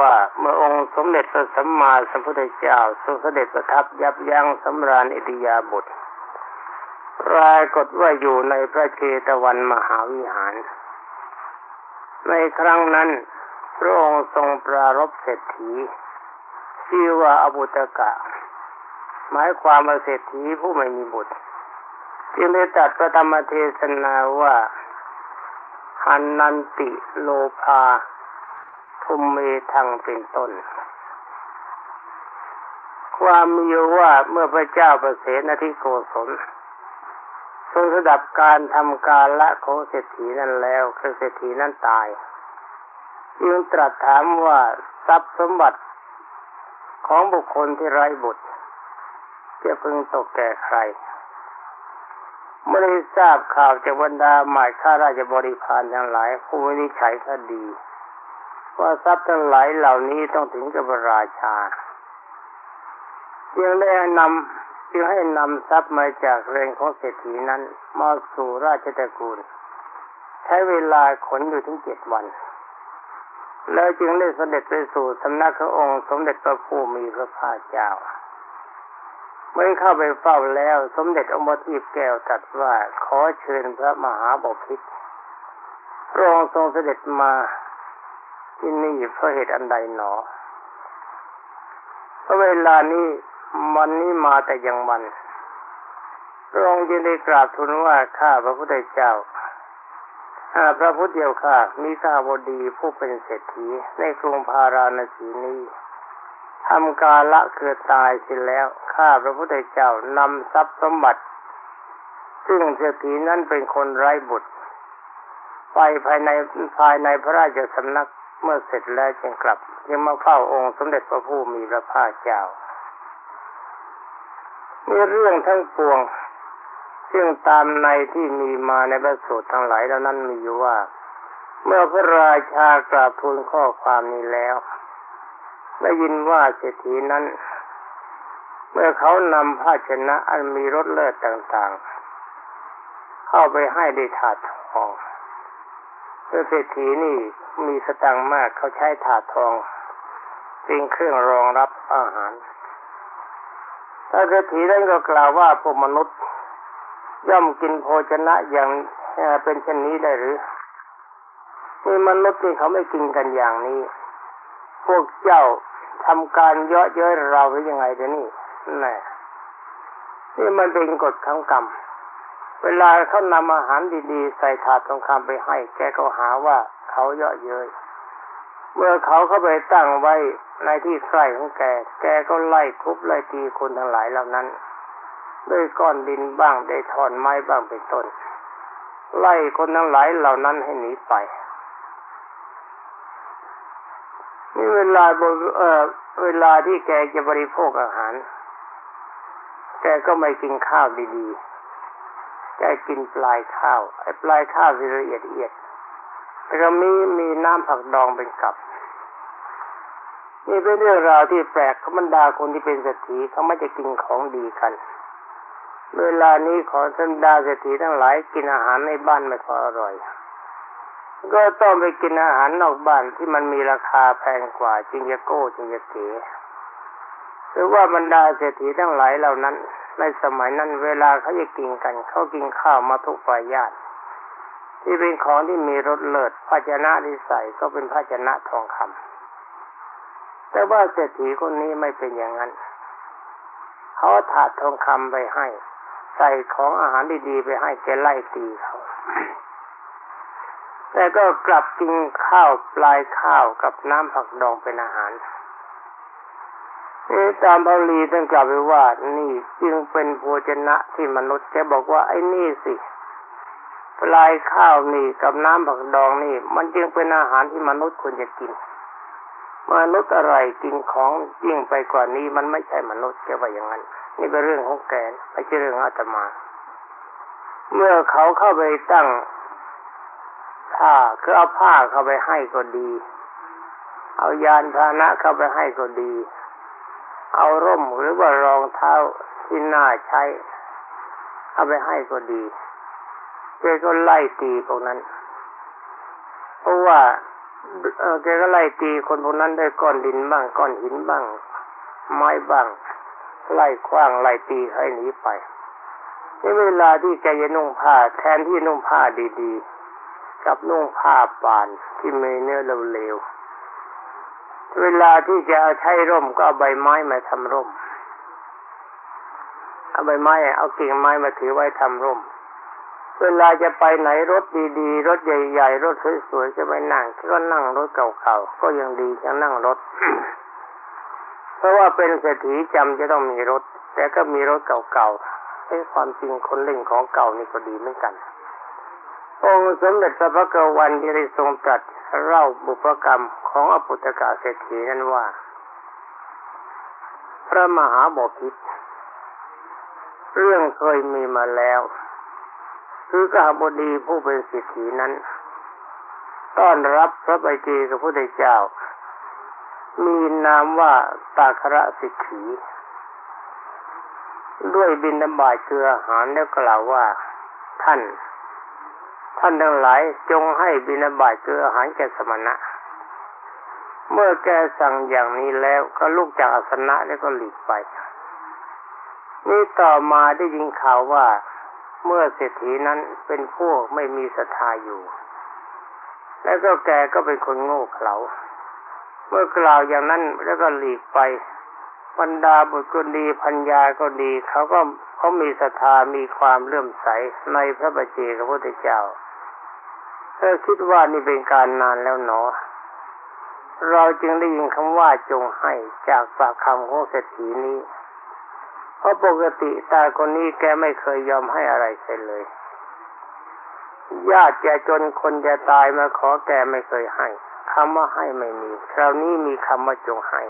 ว่าเมื่อองค์สมเด็จพระสัมมาสัมพุทธเจ้าทรงเสด็จประทับยับยั้งสำราญอิทิยาบทปรากฏว่าอยู่ในพระเจตวันมหาวิหาร ในครั้งนั้น พระองค์ทรงปรารภเศรษฐีชื่อว่าอบุตกะ หมายความว่าเศรษฐีผู้ไม่มีบุตร จึงได้ตัดพระธรรมเทศนาว่าหันนันติโลภา ทุมเมทังเป็นต้น ความมีอยู่ว่าเมื่อพระเจ้าประเสนทิโกศลทรงสดับการทำการละของเศรษฐีนั้นแล้วคือเศรษฐีนั้นตายจึงตรัสถามว่าทรัพย์สมบัติของบุคคลที่ไร้บุตรจะพึงตกแก่ใครเมื่อได้ทราบข่าวจากบรรดาหมายข้าราชบริพารทั้งหลายผู้วินิจฉัยคดี ว่าทรัพย์ทั้งหลายเหล่านี้ต้องถึงกับราชาจึงได้นำจึงให้นำทรัพย์มาจากเรือนของเศรษฐีนั้นมาสู่ราชตระกูล ใช้เวลาขนอยู่ถึงเจ็ดวัน แล้วจึงได้เสด็จไปสู่สำนักพระองค์สมเด็จพระผู้มีพระภาคเจ้า เมื่อเข้าไปเฝ้าแล้วสมเด็จองค์บทีแก้วตรัสว่าขอเชิญพระมหาบพิตรพระองค์ทรงเสด็จมา ที่นี่เพราะเหตุอันใดหนอเพราะเวลานี้มันนี้มาแต่ยังมันพระองค์จึงได้กราบทูลว่าข้าพระพุทธเจ้าข้าพระพุทธเจ้าข้ามีข้าบดีผู้เป็นเศรษฐีในกรุงพาราณสีนี้ทำกาละคือตายเสิแล้วข้าพระพุทธเจ้านำทรัพย์สมบัติ ซึ่งเศรษฐีนั้นเป็นคนไร้บุตร ไปภายในภายในพระราชสำนัก มื่อเสร็จแล้วจึงกลับ ยังมาเฝ้าองค์สมเด็จพระผู้มีพระภาคเจ้ามีเรื่องทั้งปวง ซึ่งตามในที่มีมาในพระสูตรทั้งหลายเหล่านั้นมีอยู่ว่า เมื่อพระราชากราบทูลข้อความนี้แล้ว ได้ยินว่าเศรษฐีนั้น เมื่อเขานำภาชนะอันมีรสเลิศต่างๆ เข้าไปให้ได้ถาดทอง เพื่อเศรษฐีนี่มีสตังมากเขาใช้ถาดทอง เป็นเครื่องรองรับอาหาร ถ้าเศรษฐีนั้นก็กล่าวว่าพวกมนุษย์ ย่อมกินโภชนะอย่างเป็นเช่นนี้ได้หรือมีมนุษย์ที่เขาไม่กินกันอย่างนี้ พวกเจ้าทำการเยาะเย้ยเราหรือยังไงเดี๋ยวนี้นี่นี่มันเป็นกฎของกรรม เวลาเขานำอาหารดีๆ ใส่ถาดทองคำไปให้ แกก็หาว่าเขาเยาะเย้ยเมื่อเขาเข้าไปตั้งไว้ในที่ใกล้ของแก แกก็ไล่ทุบไล่ตีคนทั้งหลายเหล่านั้น ด้วยก้อนดินบ้างได้ทอนไม้บ้างเป็นต้น ไล่คนทั้งหลายเหล่านั้นให้หนีไปนี่เวลาเออเวลาที่แกจะบริโภคอาหาร แกก็ไม่กินข้าวดีๆ แกกินปลายข้าวไอ้ปลายข้าวที่ละเอียดเอียดแต่ก็มีมีน้ำผักดองเป็นกับ นี่เป็นเรื่องราวที่แปลกขบรรดาคนที่เป็นเศรษฐีเขาไม่จะกินของดีกัน เวลานี้ขอสันดาเศรษฐีทั้งหลายกินอาหารในบ้านไม่พออร่อย ก็ต้องไปกินอาหารนอกบ้านที่มันมีราคาแพงกว่าจึงจะโก้จึงจะเก๋หรือว่าบรรดาเศรษฐีทั้งหลายเหล่านั้น ในสมัยนั้นเวลาเขาจะกินกันเขากินข้าวมาทุกปายาตที่เป็นของที่มีรสเลิศภาชนะที่ใส่ก็เป็นภาชนะทองคำแต่ว่าเศรษฐีคนนี้ไม่เป็นอย่างนั้นเขาถาดทองคำไปให้ ใส่ของอาหารดีๆไปให้แกไล่ตีเขาแต่ก็กลับกินข้าวปลายข้าวกับน้ำผักดองเป็นอาหาร ตามบาลีท่านกล่าวไว้ว่านี่จึงเป็นโภชนะที่มนุษย์แกบอกว่าไอ้นี่สิปลายข้าวนี่กับน้ำผักดองนี่ มันจึงเป็นอาหารที่มนุษย์ควรจะกินมนุษย์อะไรกินของยิ่งไปกว่านี้มันไม่ใช่มนุษย์แกว่าอย่างนั้น นี่เป็นเรื่องของแกไม่ใช่เรื่องอาตมา เมื่อเขาเข้าไปตั้งผ้าคือเอาผ้าเข้าไปให้ก็ดี เอายานพาหนะเข้าไปให้ก็ดี เอาร่มหรือว่ารองเท้าที่น่าใช้ เอาไปให้ก็ดีเจก็ไล่ตีพวกนั้น เพราะว่าเออแกก็ไล่ตีคนพวกนั้นด้วยก้อนดินบ้างก้อนหินบ้าง ไม้บ้าง ไล่คว้างไล่ตีให้หนีไปในเวลาที่แกจะนุ่งผ้าแทนที่นุ่งผ้าดีๆกับนุ่งผ้าป่านที่มีเนื้อเร็วๆ เวลาที่จะใช้ร่มก็เอาใบไม้มาทำร่ม เอาใบไม้ เอากิ่งไม้มาถือไว้ทำร่ม เวลาจะไปไหนรถดีๆ รถใหญ่ๆ รถสวยๆจะไปนั่งก็นั่งรถเก่าๆ ก็ยังดีจะนั่งรถ เพราะว่าเป็นเศรษฐีจำจะต้องมีรถ แต่ก็มีรถเก่าๆไอ้ความจริงคนเล่นของเก่านี่ก็ดีเหมือนกัน องค์สมเด็จพระพักวันที่ได้ทรงตรัส เล่าบุพกรรมของอปุตกาเศรษฐีนั้นว่า พระมหาบพิตรเรื่องเคยมีมาแล้ว คือกาบดีผู้เป็นสิทธินั้น ต้อนรับพระบาจีกับพระพุทธเจ้า มีนามว่าตาคระสิทธิด้วยบินนบาตเกลืออาหารแล้วกล่าวว่า ท่าน ท่านทั้งหลายจงให้บินาบาตเกลืออาหารแก่สมณะ เมื่อแกสั่งอย่างนี้แล้วก็ลุกจากอาสนะแล้วก็หลีกไป นี่ต่อมาได้ยินข่าวว่าเมื่อเศรษฐีนั้นเป็นพวกไม่มีศรัทธาอยู่ แล้วก็แกก็เป็นคนโง่เขลา เมื่อกล่าวอย่างนั้นแล้วก็หลีกไปบรรดาบุตรก็ดีพัญญาก็ดีเขาก็เขามีศรัทธามีความเลื่อมใสในพระบัจเจกพระพุทธเจ้า เธอคิดว่านี่เป็นการนานแล้วหนอเราจึงได้ยินคำว่าจงให้จากปากคำของเศรษฐีนี้ เพราะปกติตาคนนี้แกไม่เคยยอมให้อะไรใครเลย ญาติแกจนคนจะตายมาขอแกไม่เคยให้คำว่าให้ไม่มี คราวนี้มีคำว่าจงให้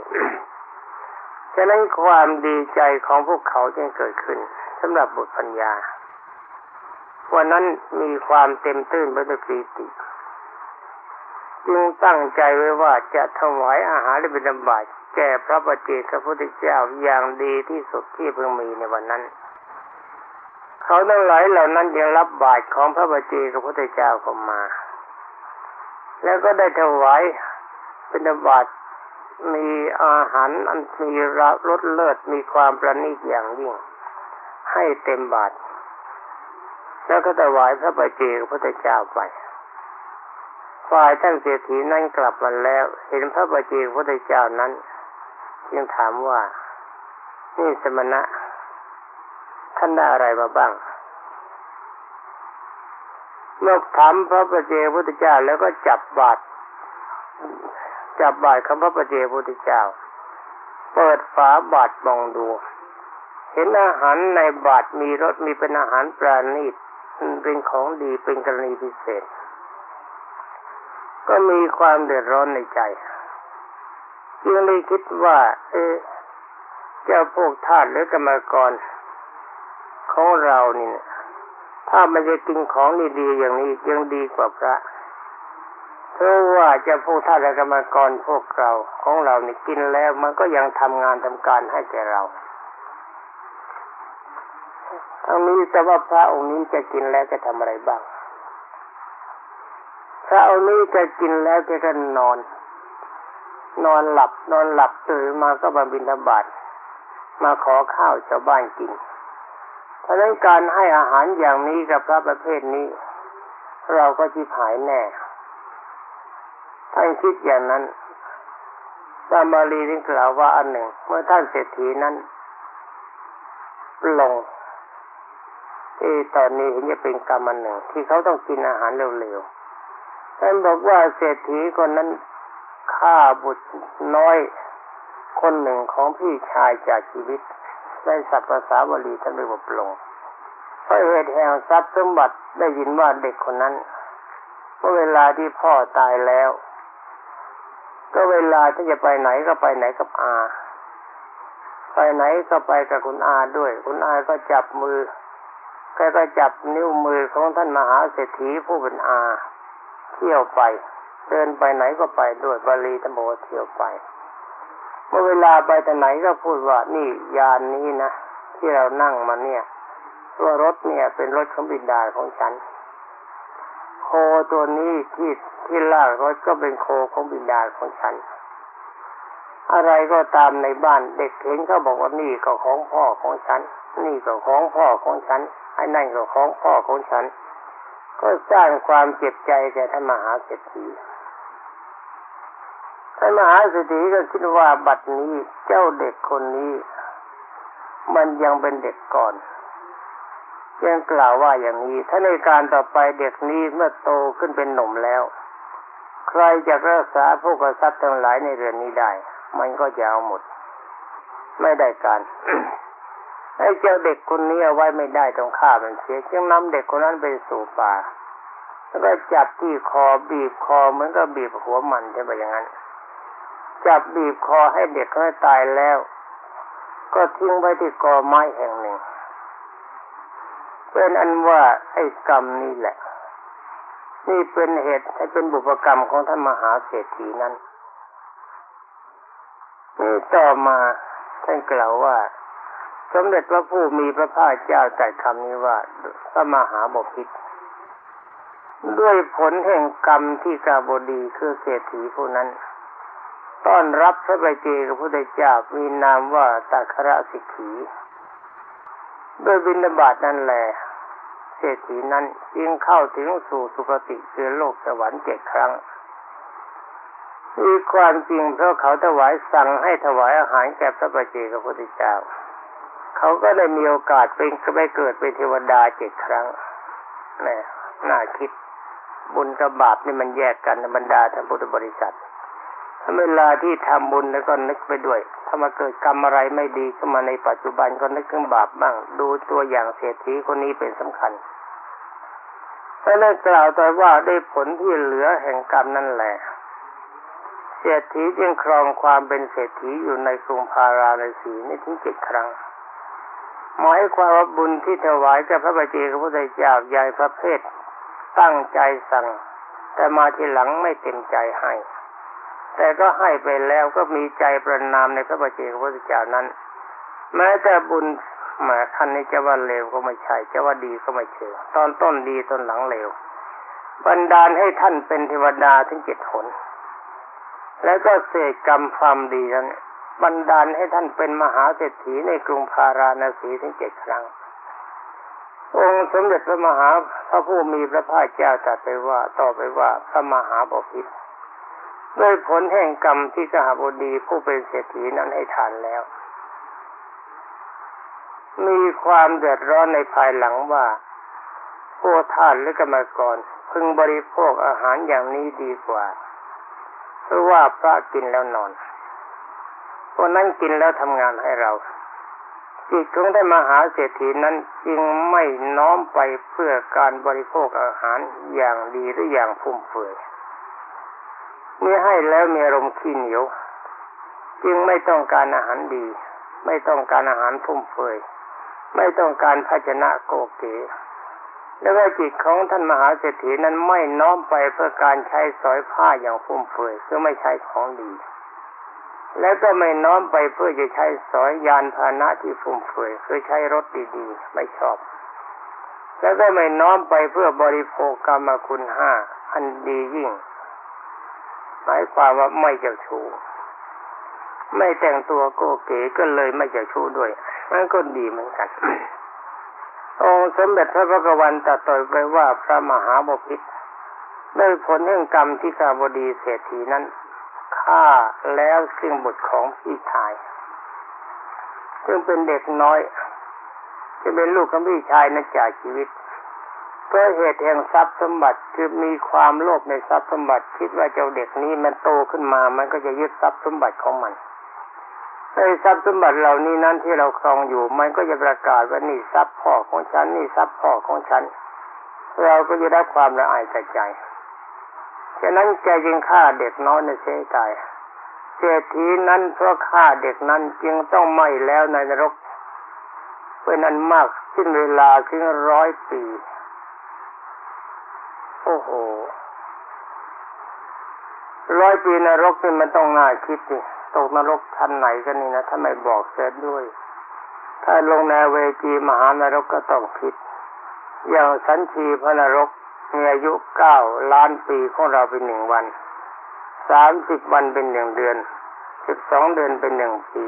ฉะนั้นความดีใจของพวกเขาจึงเกิดขึ้นสำหรับบุตรปัญญา วันนั้นมีความเต็มตื้นไปด้วยปีติจึงตั้งใจไว้ว่าจะถวายอาหารและบิณฑบาตแก่พระปฏิเจกพระพุทธเจ้าอย่างดีที่สุดที่เพิ่งมีในวันนั้น เขาทั้งหลายเหล่านั้นยังรับบาตรของพระปฏิเจกพระพุทธเจ้าเข้ามา แล้วก็ได้ถวายเป็นบาตมีอาหารอันมีรสเลิศมีความประณีตอย่างยิ่ง ให้เต็มบาตร แล้วก็ถวายพระปฏิเจกพระเจ้าไป ฝ่ายท่านเศรษฐีนั้นกลับมาแล้ว เห็นพระปฏิเจกพระเจ้านั้นจึงถามว่า นี่สมณะ ท่านได้อะไรมาบ้างเมื่อถามพระประเจพุทธเจ้าแล้วก็จับบาตรจับบาตรของพระประเจพุทธเจ้า เปิดฝาบาตรมองดูเห็นอาหารในบาตรมีรสมีเป็นอาหารปราณีต เป็นของดีเป็นกรณีพิเศษ ก็มีความเดือดร้อนในใจจึงเลยคิดว่าเออเจ้าพวกทาสหรือกรรมกรของเรานี่นะถ้ามันจะกินของดีๆอย่างนี้ยังดีกว่าพระเพราะว่าเจ้าพวกทาสและกรรมกรพวกเราของเรานี่กินแล้วมันก็ยังทำงานทำการให้แก่เรา ทั้งนี้แต่ว่าพระองค์นี้จะกินแล้วจะทำอะไรบ้าง พระองค์นี้จะกินแล้วจะก็นอน นอนหลับ นอนหลับตื่นมาก็มาบินทบาทมาขอข้าวชาวบ้านกิน เพราะนั้นการให้อาหารอย่างนี้กับพระประเภทนี้ เราก็จิบหายแน่ท่านคิดอย่างนั้นตามบาลีที่กล่าวว่าอันหนึ่ง เมื่อท่านเศรษฐีนั้น ลง ที่ตอนนี้เห็นจะเป็นกรรมอันหนึ่ง ที่เขาต้องกินอาหารเร็วๆท่านบอกว่าเศรษฐีคนนั้นฆ่าบุตรน้อยคนหนึ่งของพี่ชายจากชีวิตในสัพภาษาบาลีท่านเรียกว่าปลงเพราะเหตุแห่งทรัพย์สมบัติได้ยินว่าเด็กคนนั้นเมื่อเวลาที่พ่อตายแล้ว ก็เวลาที่จะไปไหนก็ไปไหนกับอา ไปไหนก็ไปกับคุณอาด้วย คุณอาก็จับมือ แกก็จับนิ้วมือของท่านมหาเศรษฐีผู้เป็นอา เที่ยวไป เดินไปไหนก็ไปด้วยบาลีธรรมโอเที่ยวไป เมื่อเวลาไปแต่ไหนก็พูดว่านี่ยานนี้นะที่เรานั่งมาเนี่ยว่ารถเนี่ยเป็นรถของบิดาของฉัน โคตัวนี้ที่ที่ลากรถก็เป็นโคของบิดาของฉัน อะไรก็ตามในบ้านเด็กเห็นเขาบอกว่านี่ก็ของพ่อของฉัน นี่ก็ของพ่อของฉันไอ้นั่นก็ของพ่อของฉัน ก็สร้างความเจ็บใจแก่ท่านมหาเศรษฐีท่านมหาเศรษฐีก็คิดว่าบัดนี้เจ้าเด็กคนนี้ มันยังเป็นเด็กก่อนยังกล่าวว่าอย่างนี้ ถ้าในการต่อไปเด็กนี้เมื่อโตขึ้นเป็นหนุ่มแล้ว ใครจะรักษาพวกทรัพย์ทั้งหลายในเรือนนี้ได้ มันก็จะเอาหมด ไม่ได้การไอ้เจ้าเด็กคนนี้เอาไว้ไม่ได้ต้องฆ่ามันเสียจึงนำเด็กคนนั้นไปสู่ป่า แล้วก็จับที่คอบีบคอเหมือนกับบีบหัวมันใช่ไหมอย่างนั้น จับบีบคอให้เด็กเขาตายแล้ว ก็ทิ้งไว้ที่กอไม้แห่งหนึ่งเป็นอันว่าไอ้กรรมนี่แหละ นี่เป็นเหตุให้เป็นบุพกรรมของท่านมหาเศรษฐีนั้น ต่อมาท่านกล่าวว่า สมเด็จพระผู้มีพระภาคเจ้าตรัสคำนี้ว่าพระมหาบพิตรด้วยผลแห่งกรรมที่กาบดีคือเศรษฐีผู้นั้น ต้อนรับพระบเจกับพระพุทธเจ้ามีนามว่าตาคระสิกขีโดยบินบาตนั่นแหละเศรษฐีนั้นจึงเข้าถึงสู่สุคติคือโลกสวรรค์เจ็ดครั้ง มีความจริงเพราะเขาถวายสั่งให้ถวายอาหารแก่พระบเจกับพระพุทธเจ้า เขาก็ได้มีโอกาสเป็นไปเกิดเป็นเทวดาเจ็ดครั้งนี่น่าคิดบุญกับบาปนี่มันแยกกันบรรดาท่านพุทธบริษัทถ้าเวลาที่ทำบุญแล้วก็นึกไปด้วย ถ้ามาเกิดกรรมอะไรไม่ดีขึ้นมาในปัจจุบันก็นึกถึงบาปบ้าง ดูตัวอย่างเศรษฐีคนนี้เป็นสำคัญและได้กล่าวต่อว่าได้ผลที่เหลือแห่งกรรมนั่นแหละ เศรษฐีจึงครองความเป็นเศรษฐีอยู่ในกรุงพาราณสีนี่ถึงเจ็ดครั้งหมายความว่าบุญที่ถวายแก่พระบาเจกพระพุทธเจ้าใหญ่พระเพศตั้งใจสั่ง แต่มาทีหลังไม่เต็มใจให้ แต่ก็ให้ไปแล้วก็มีใจประนามในพระบาเจกพระพุทธเจ้านั้น แม้แต่บุญหมท่านนี้จะว่าเลวก็ไม่ใช่จะว่าดีก็ไม่เชื่อตอนต้นดีตอนหลังเลวบันดาลให้ท่านเป็นเทวดาถึงเจ็ดหน แล้วก็เสกกรรมความดีนั้นบันดาลให้ท่านเป็นมหาเศรษฐีในกรุงพาราณสีถึงเจ็ดครั้ง องค์สมเด็จพระมหาพระผู้มีพระภาคเจ้าตรัสไปว่าต่อไปว่าพระมหาบพิตรด้วยผลแห่งกรรมที่กหบดีผู้เป็นเศรษฐีนั้นให้ทานแล้ว มีความเดือดร้อนในภายหลังว่าผู้ท่านหรือกรรมกรพึงบริโภคอาหารอย่างนี้ดีกว่า เพราะว่าพระกินแล้วนอนพวกนั้นกินแล้วทำงานให้เราจิตของท่านมหาเศรษฐีนั้นจึงไม่น้อมไปเพื่อการบริโภคอาหารอย่างดีหรืออย่างฟุ่มเฟือยเมื่อให้แล้วมีอารมณ์ขี้เหนียว จึงไม่ต้องการอาหารดี ไม่ต้องการอาหารฟุ่มเฟือยไม่ต้องการภาชนะโกเก แล้วก็จิตของท่านมหาเศรษฐีนั้นไม่น้อมไปเพื่อการใช้สอยผ้าอย่างฟุ่มเฟือยคือไม่ใช้ของดี แล้วก็ไม่น้อมไปเพื่อจะใช้สอยยานพาหนะที่ฟุ่มเฟือยคือใช้รถดีๆ ไม่ชอบ แล้วก็ไม่น้อมไปเพื่อบริโภคกรรมคุณห้าอันดียิ่งหมายความว่าไม่เจ้าชู้ไม่แต่งตัวโกเก๋ก็เลยไม่เจ้าชู้ด้วย มันก็ดีเหมือนกัน องค์สมเด็จพระพุทธวันตรัสต่อไปว่าพระมหาบพิตรได้ผลแห่งกรรมที่กาบดีเศรษฐีนั้นฆ่าแล้วซึ่งบุตรของพี่ชาย ซึ่งเป็นเด็กน้อย จะเป็นลูกของพี่ชายนั้นจากชีวิตเพราะเหตุแห่งทรัพย์สมบัติคือมีความโลภในทรัพย์สมบัติ คิดว่าเจ้าเด็กนี้มันโตขึ้นมา มันก็จะยึดทรัพย์สมบัติของมัน ในทรัพย์สมบัติเหล่านี้นั้นที่เราครองอยู่ มันก็จะประกาศว่านี่ทรัพย์พ่อของฉันนี่ทรัพย์พ่อของฉัน เราก็จะได้ความละอายใจใจฉะนั้นแกจึงฆ่าเด็กน้อยในเสียใจเศรษฐีนั้นเพราะฆ่าเด็กนั้นจึงต้องไหม้แล้วในนรกเป็นอันมากสิ้นเวลาถึงร้อยปี โอ้โหร้อยปีนรกนี่มันต้องน่าคิดสิ ตกนรกชั้นไหนกันนี่นะถ้าไม่บอกเสร็จด้วย ถ้าลงในเวจีมหานรกก็ต้องคิด อย่างสันชีพระนรกมีอายุเก้าล้านปีของเราเป็นหนึ่งวันสามสิบวันเป็นหนึ่งเดือนสิบสองเดือนเป็นหนึ่งปี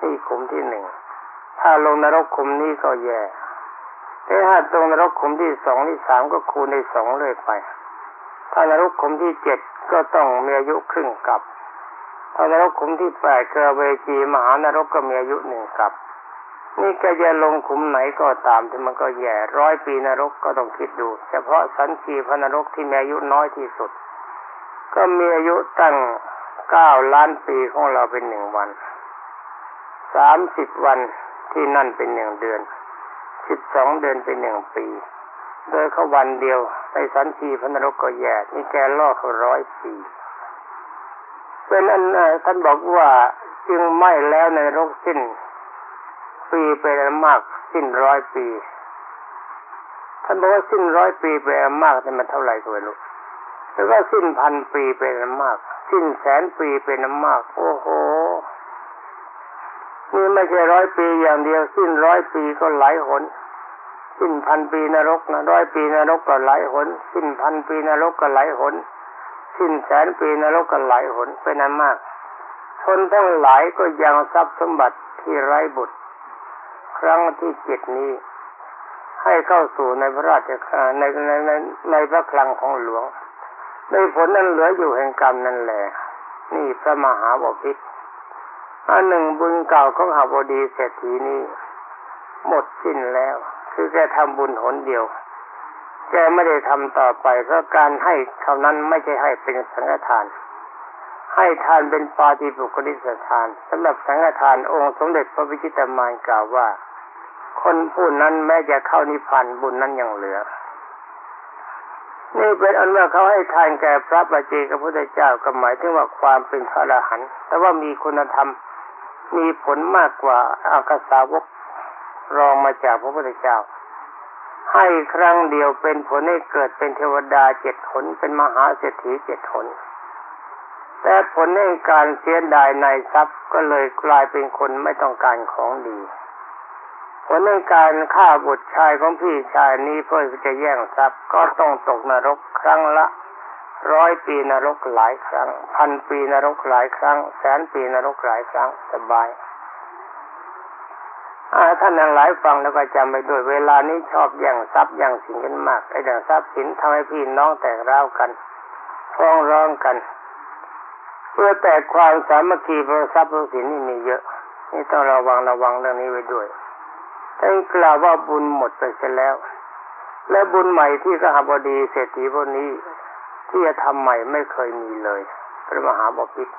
นี่ขุมที่หนึ่งถ้าลงนรกขุมนี้ก็แย่แต่ถ้าตรงนรกขุมที่สองที่สามก็คูณในสองเลยไป ถ้านรกขุมที่เจ็ดก็ต้องมีอายุครึ่งกับ ถ้นรกขุมที่แปดเกอเวจีมหานรกก็มีอายุหนึ่งกับ นี่แกจะลงขุมไหนก็ตามที่มันก็แย่ร้อยปีนรกก็ต้องคิดดู เฉพาะสันชีพนรกที่มีอายุน้อยที่สุด ก็มีอายุตั้งเก้าล้านปีของเราเป็นหนึ่งวันสามสิบวันที่นั่นเป็นหนึ่งเดือนสิบสองเดือนเป็นหนึ่งปี โดยเขาวันเดียวในสันชีพนรกก็แย่นี่แกล่อเขาร้อยปี เป็นอันเอ่อท่านบอกว่าจึงไม่แล้วในนรกสิ้น ปีไปแล้วมากสิ้นร้อยปีท่านบอกว่าสิ้นร้อยปีไปแล้วมากแต่มันเท่าไหร่ก็ไม่รู้แล้วก็สิ้นพันปีไปแล้วมาก สิ้นแสนปีเป็นน้ำมาก โอ้โหนี่ไม่ใช่ร้อยปีอย่างเดียว สิ้นร้อยปีก็หลายหน สิ้นพันปีนรกนะร้อยปีนรกก็หลายหน สิ้นพันปีนรกก็หลายหน สิ้นแสนปีนรกก็หลายหนเป็นนั้นมากคนทั้งหลายก็ยังทรัพย์สมบัติที่ไร้บุตร ครั้งที่เจ็ดนี้ ให้เข้าสู่ในพระราชในในในในพระคลังของหลวงในผลนั้นเหลืออยู่แห่งกรรมนั่นแหละ นี่พระมหาบพิตรอันหนึ่งบุญเก่าของหาบดีเศรษฐีนี้ หมดสิ้นแล้ว คือแกทำบุญหนเดียว แกไม่ได้ทำต่อไปเพราะการให้เท่านั้นไม่ใช่ให้เป็นสังฆทาน ให้ทานเป็นปาฏิบุคลิสทานสำหรับสังฆทานองค์สมเด็จพระวิชิตามานกล่าวว่า คนผู้นั้นแม้จะเข้านิพพานบุญนั้นยังเหลือ นี่เป็นอันว่าเขาให้ทานแก่พระปัจเจกพุทธเจ้าก็หมายถึงว่าความเป็นพระอรหันต์แต่ว่ามีคุณธรรมมีผลมากกว่าอากาสาวกรองมาจากพระพุทธเจ้า ให้ครั้งเดียวเป็นผลให้เกิดเป็นเทวดาเจ็ดหนเป็นมหาเศรษฐีเจ็ดหนแต่ผลให้การเสียดายในทรัพย์ก็เลยกลายเป็นคนไม่ต้องการของดี ผลในการฆ่าบุตรชายของพี่ชายนี้เพื่อจะแย่งทรัพย์ก็ต้องตกนรกครั้งละร้อยปีนรกหลายครั้ง พันปีนรกหลายครั้ง แสนปีนรกหลายครั้งสบาย ท่านทั้งหลายฟังแล้วก็จำไปด้วยเวลานี้ชอบแย่งทรัพย์แย่งสินกันมากไอ้เรื่งทรัพย์สินทำให้พี่น้องแตกร้าวกันฟ้องร้องกัน เพื่อแตกความสามัคคีเพราะทรัพย์เพราะสินนี่มีเยอะ นี่ต้องระวังระวังเรื่องนี้ไว้ด้วยท่านกล่าวว่าบุญหมดไปเสียแล้ว และบุญใหม่ที่กหบดีเศรษฐีพวกนี้ ที่จะทำใหม่ไม่เคยมีเลย พระมหาบพิตร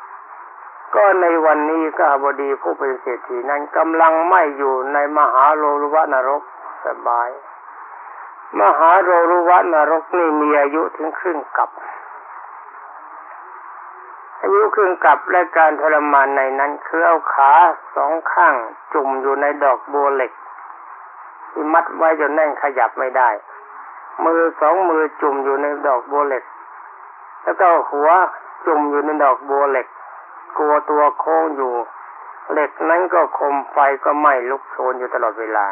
ก็ในวันนี้กหบดีผู้เป็นเศรษฐีนั้นกำลังไม่อยู่ในมหาโลรุวะนรกสบาย มหาโลรุวะนรกนี่มีอายุถึงครึ่งกับอายุครึ่งกับและการทรมานในนั้นคือเอาขาสองข้างจุ่มอยู่ในดอกบัวเหล็กที่มัดไว้จนแน่นขยับไม่ได้ มือสองมือจุ่มอยู่ในดอกบัวเหล็ก แล้วก็หัวจุ่มอยู่ในดอกบัวเหล็ก กลัวตัวโค้งอยู่ เหล็กนั้นก็คมไฟก็ไหม้ลุกโชนอยู่ตลอดเวลา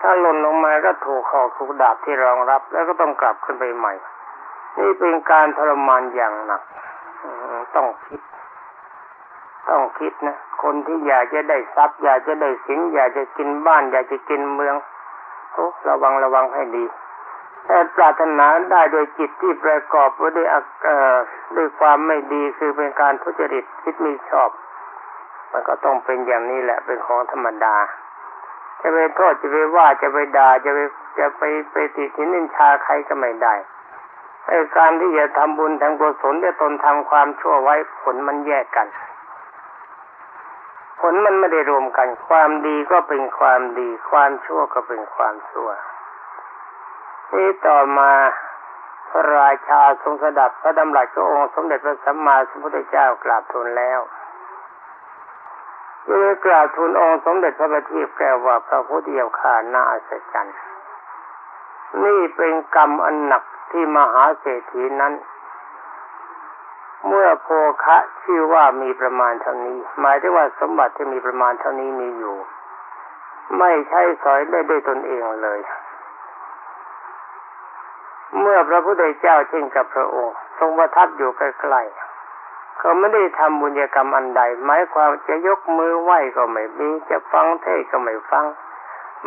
ถ้าหล่นลงมาก็ถูกหอกถูกดาบที่รองรับ แล้วก็ต้องกลับขึ้นไปใหม่ นี่เป็นการทรมานอย่างหนักต้องคิด ต้องคิดนะคนที่อยากจะได้ทรัพย์อยากจะได้สินอยากจะกินบ้าน อยากจะกินเมืองโอ้ระวังระวังให้ดี ปรารถนาได้โดยจิตที่ประกอบไว้ด้วยอ่อด้วยความไม่ดีคือเป็นการทุจริตคิดไม่ชอบ มันก็ต้องเป็นอย่างนี้แหละเป็นของธรรมดา จะไปโทษจะไปว่าจะไปด่าจะไปจะไปไปติทินินชาใครก็ไม่ได้ไอ้การที่จะทำบุญทำกุศลจะตนทำความชั่วไว้ผลมันแยกกัน ผลมันไม่ได้รวมกัน ความดีก็เป็นความดี ความชั่วก็เป็นความชั่ว นี่ต่อมาพระราชาทรงสดับพระดำรัสขององค์สมเด็จพระสัมมาสัมพุทธเจ้ากราบทูลแล้วยังกราบทูลองค์สมเด็จพระบัณฑิตแก้วว่าพระพุทธเจ้าข่าน่าอัศจรรย์นี่เป็นกรรมอันหนักที่มหาเศรษฐีนั้น เมื่อโภคะชื่อว่ามีประมาณเท่านี้ หมายถึงว่าสมบัติที่มีประมาณเท่านี้มีอยู่ ไม่ใช่สอยได้ด้วยตนเองเลย เมื่อพระพุทธเจ้าเช่นกับพระองค์ ทรงประทับอยู่ใกล้ๆเขาไม่ได้ทำบุญกรรมอันใด หมายความจะยกมือไหว้ก็ไม่มีจะฟังเทศก็ไม่ฟัง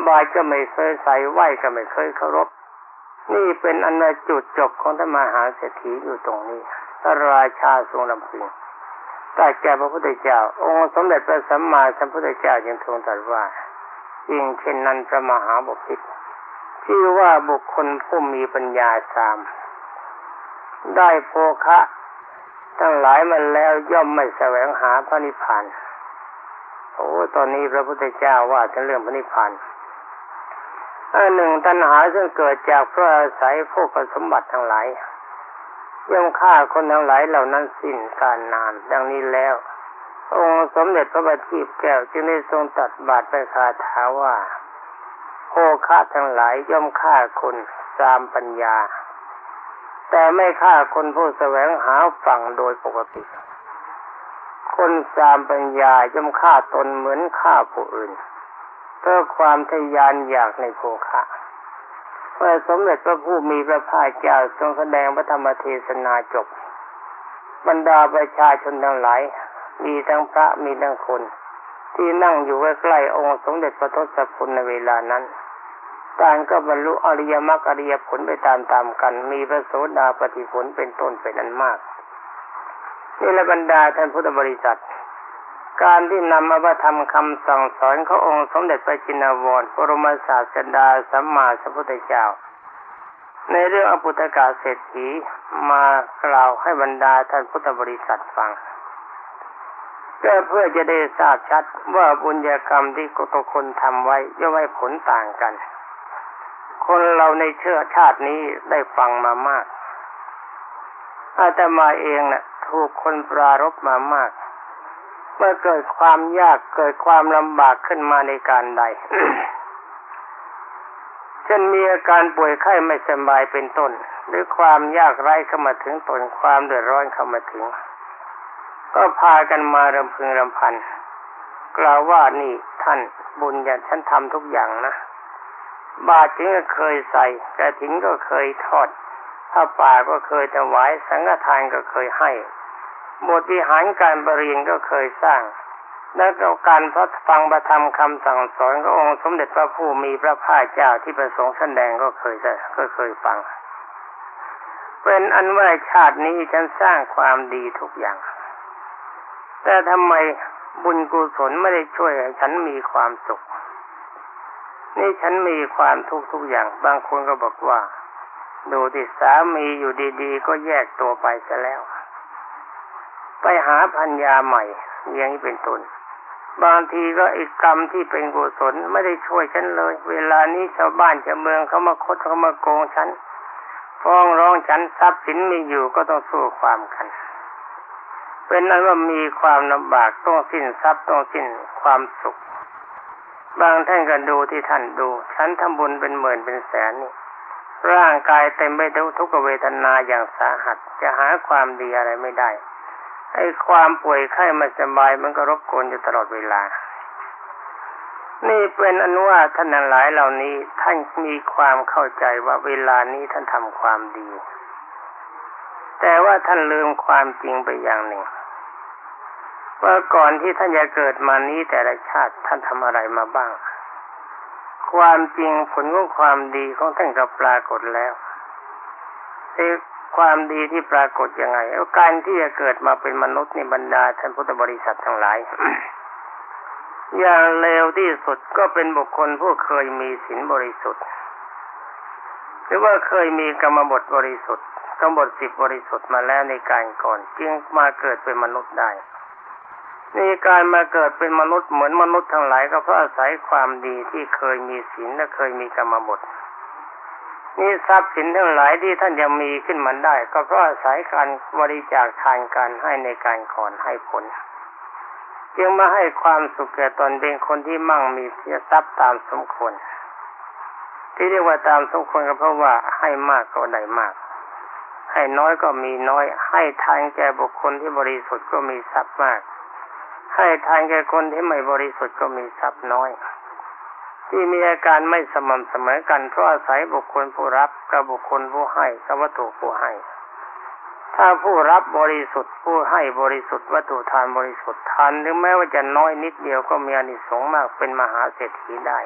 บายก็ไม่เคยใส่ไหว้ก็ไม่เคยเคารพ นี่เป็นอันจุดจบของธรรมหาเศรษฐีอยู่ตรงนี้พระราชาทรงลำพึงตรัสแก่พระพุทธเจ้า องค์สมเด็จพระสัมมาสัมพุทธเจ้าจึงทรงตรัสว่ายิ่งเช่นนั้นพระมหาบุพิตร ชื่อว่าบุคคลผู้มีปัญญาสาม ได้โภคะ ทั้งหลายมันแล้วย่อมไม่แสวงหาพระนิพพานโอ้ตอนนี้พระพุทธเจ้าว่าถึงเรื่องพระนิพพานอันหนึ่งตัณหาซึ่งเกิดจากเพราะอาศัยพวกสมบัติทั้งหลายย่อมฆ่าคนทั้งหลายเหล่านั้นสิ้นการนาน ดังนี้แล้ว องค์สมเด็จพระบัณฑิตแก้วจึงได้ทรงตัดบาทไปคาถาว่า โภคะทั้งหลายย่อมฆ่าคนตามปัญญา แต่ไม่ฆ่าคนผู้แสวงหาฝั่งโดยปกติ คนตามปัญญาย่อมฆ่าตนเหมือนฆ่าผู้อื่นเพื่อความทยานอยากในโภคะเมื่อสมเด็จพระผู้มีพระภาคเจ้าทรงแสดงพระธรรมเทศนาจบ บรรดาประชาชนทั้งหลาย มีทั้งพระมีทั้งคน ที่นั่งอยู่ใกล้ๆองค์สมเด็จพระทศพลในเวลานั้นต่างก็บรรลุอริยมรรคอริยผลไปตามๆกัน มีพระโสดาปฏิผลเป็นต้นเป็นอันมากนี่ละบรรดาท่านพุทธบริษัท การที่นำมาประทำคำสั่งสอนขององค์สมเด็จพระจินวรปรมศาสดาสัมมาสัมพุทธเจ้า ในเรื่องอปุตกาเศรษฐีมากล่าวให้บรรดาท่านพุทธบริษัทฟัง ก็เพื่อจะได้ทราบชัดว่าบุญญากรรมที่ทุกคนทำไว้ย่อมให้ผลต่างกัน คนเราในเชื้อชาตินี้ได้ฟังมามาก อาตมาเองนะ่ะ ถูกคนปรารบมามาก เมื่อเกิดความยากเกิดความลำบากขึ้นมาในการใดเช่นมีอาการป่วยไข้ไม่สบายเป็นต้น หรือความยากไร้เข้ามาถึงตนความเดือดร้อนเข้ามาถึง ก็พากันมารำพึงรำพัน กล่าวว่านี่ท่านบุญอย่างฉันทำทุกอย่างนะ บาตรจึงก็เคยใส่กระถิ่นก็เคยทอดผ้าป่าก็เคยถวาย สังฆทานก็เคยให้บทวิหารการบริเวณก็เคยสร้างและการพระฟังประธรรมคำสั่งสอนขององค์สมเด็จพระผู้มีพระภาคเจ้าที่ประสงค์แสดงก็เคยก็เคยฟัง เป็นอันว่าชาตินี้ฉันสร้างความดีทุกอย่าง แต่ทำไมบุญกุศลไม่ได้ช่วยให้ฉันมีความสุข นี่ฉันมีความทุกข์ทุกอย่าง บางคนก็บอกว่า ดูที่สามีอยู่ดีๆ ก็แยกตัวไปซะแล้ว ไปหาพัญญาใหม่อย่างนี้เป็นต้นบางทีก็อีกกรรมที่เป็นกุศลไม่ได้ช่วยฉันเลย เวลานี้ชาวบ้านชาวเมืองเขามาคดเขามาโกงฉัน ฟ้องร้องฉันทรัพย์สินมีอยู่ก็ต้องสู้ความกัน เป็นนั้นว่ามีความลำบากต้องสิ้นทรัพย์ต้องสิ้นความสุข บางท่านก็ดูที่ท่านดูฉันทำบุญเป็นหมื่นเป็นแสนนี่ร่างกายเต็มไปด้วยทุกขเวทนาอย่างสาหัส จะหาความดีอะไรไม่ได้ไอ้ความป่วยไข้ไม่สบายมันก็รบกวนอยู่ตลอดเวลา นี่เป็นอนุว่าท่านหลายเหล่านี้ท่านมีความเข้าใจว่าเวลานี้ท่านทำความดี แต่ว่าท่านลืมความจริงไปอย่างหนึ่ง ว่าก่อนที่ท่านจะเกิดมานี้แต่ละชาติท่านทำอะไรมาบ้าง ความจริงผลของความดีของท่านก็ปรากฏแล้วแต่ความดีที่ปรากฏยังไงาการที่จะเกิดมาเป็นมนุษย์ในบรรดาท่านพุทธบริษัททั้งหลาย อย่างเลวที่สุดก็เป็นบุคคลผู้เคยมีศีลบริสุทธิ์ หรือว่าเคยมีกรรมบทบริสุทธิ์กรรมบทสิบบริสุทธิ์มาแล้วในการก่อน จึงมาเกิดเป็นมนุษย์ได้ นี่การมาเกิดเป็นมนุษย์เหมือนมนุษย์ทั้งหลายก็เพราะอาศัยความดีที่เคยมีศีลและเคยมีกรรมบทนี่ทรัพย์สินทั้งหลายที่ท่านยังมีขึ้นมาได้ ก็เพราะอาศัยการบริจาคทานการให้ในการก่อนให้ผลจึงมาให้ความสุขแก่ตนเป็นคนที่มั่งมีทรัพย์ตามสมควรที่เรียกว่าตามสมควรก็เพราะว่าให้มากก็ได้มาก ให้น้อยก็มีน้อย ให้ทานแก่บุคคลที่บริสุทธิ์ก็มีทรัพย์มาก ให้ทานแก่คนที่ไม่บริสุทธิ์ก็มีทรัพย์น้อย ที่มีอาการไม่สม่ำเสมอกันเพราะอาศัยบุคคลผู้รับกับบุคคลผู้ให้กับวัตถุผู้ให้ ถ้าผู้รับบริสุทธิ์ผู้ให้บริสุทธิ์วัตถุทานบริสุทธิ์ทานถึงแม้ว่าจะน้อยนิดเดียวก็มีอนิสงส์มากเป็นมหาเศรษฐีได้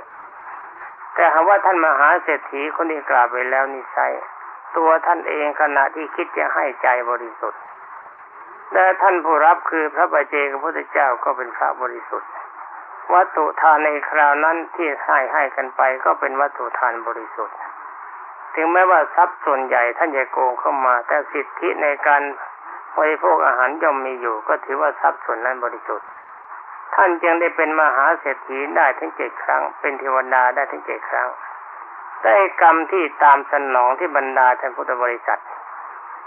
แต่หากว่าท่านมหาเศรษฐีคนที่กล่าวไปแล้วนิสัยตัวท่านเองขณะที่คิดจะให้ใจบริสุทธิ์ และท่านผู้รับคือพระบาเจกพระพุทธเจ้าก็เป็นพระบริสุทธิ์ วัตถุทานในคราวนั้นที่ให้ให้กันไปก็เป็นวัตถุทานบริสุทธิ์ ถึงแม้ว่าทรัพย์ส่วนใหญ่ท่านจะโกงเข้ามา แต่สิทธิในการบริโภคอาหารย่อมมีอยู่ ก็ถือว่าทรัพย์ส่วนนั้นบริสุทธิ์ ท่านจึงได้เป็นมหาเศรษฐีได้ถึงเจ็ดครั้ง เป็นเทวดาได้ถึงเจ็ดครั้งได้กรรมที่ตามสนองที่บรรดาท่านพุทธบริษัท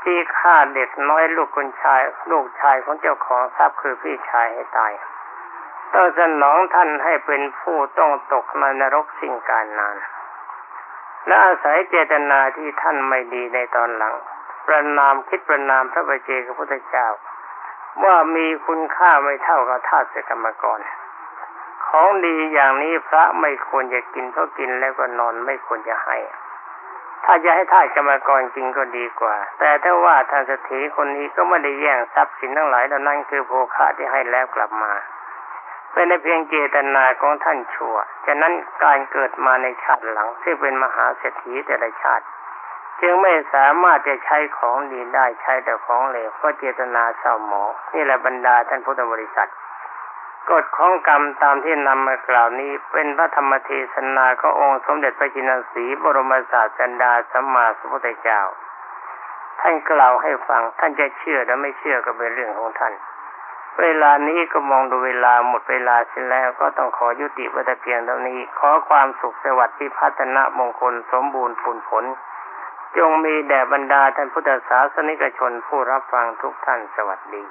ที่ฆ่าเด็กน้อยลูกคนชาย ลูกชายของเจ้าของทรัพย์คือพี่ชายให้ตายต้องสนองท่านให้เป็นผู้ต้องตกในนรกสิ่งการนาน และอาศัยเจตนาที่ท่านไม่ดีในตอนหลัง ประนามคิดประนามพระบเจกพระพุทธเจ้า ว่ามีคุณค่าไม่เท่ากับทาสกรรมกรของดีอย่างนี้พระไม่ควรจะกินเพราะกินแล้วก็นอนไม่ควรจะให้ ถ้าจะให้ทาสกรรมกรจริงก็ดีกว่า แต่ถ้าว่าท่านเสถีคนนี้ก็ไม่ได้แย่งทรัพย์สินทั้งหลายเหล่านั้นคือโภคะที่ให้แล้วกลับมาเป็นในเพียงเจตนาของท่านชั่ว ฉะนั้นการเกิดมาในชาติหลัง ซึ่งเป็นมหาเศรษฐีแต่ละชาติ จึงไม่สามารถจะใช้ของดีได้ใช้แต่ของเหลวเพราะเจตนาเศร้าหมองนี่แหละบรรดาท่านพุทธบริษัท กฎของกรรมตามที่นำมากล่าวนี้เป็นพระธรรมเทศนาขององค์สมเด็จพระจินสีบรมศาสดาสัมมาสัมพุทธเจ้า ท่านกล่าวให้ฟังท่านจะเชื่อหรือไม่เชื่อก็เป็นเรื่องของท่าน เวลานี้ก็มองดูเวลาหมดเวลาเสร็จแล้วก็ต้องขอยุติวัตเพียงเท่านี้ ขอความสุขสวัสดิ์ที่พัฒนามงคลสมบูรณ์ผลผล จงมีแด่บรรดาท่านพุทธศาสนิกชนผู้รับฟังทุกท่านสวัสดี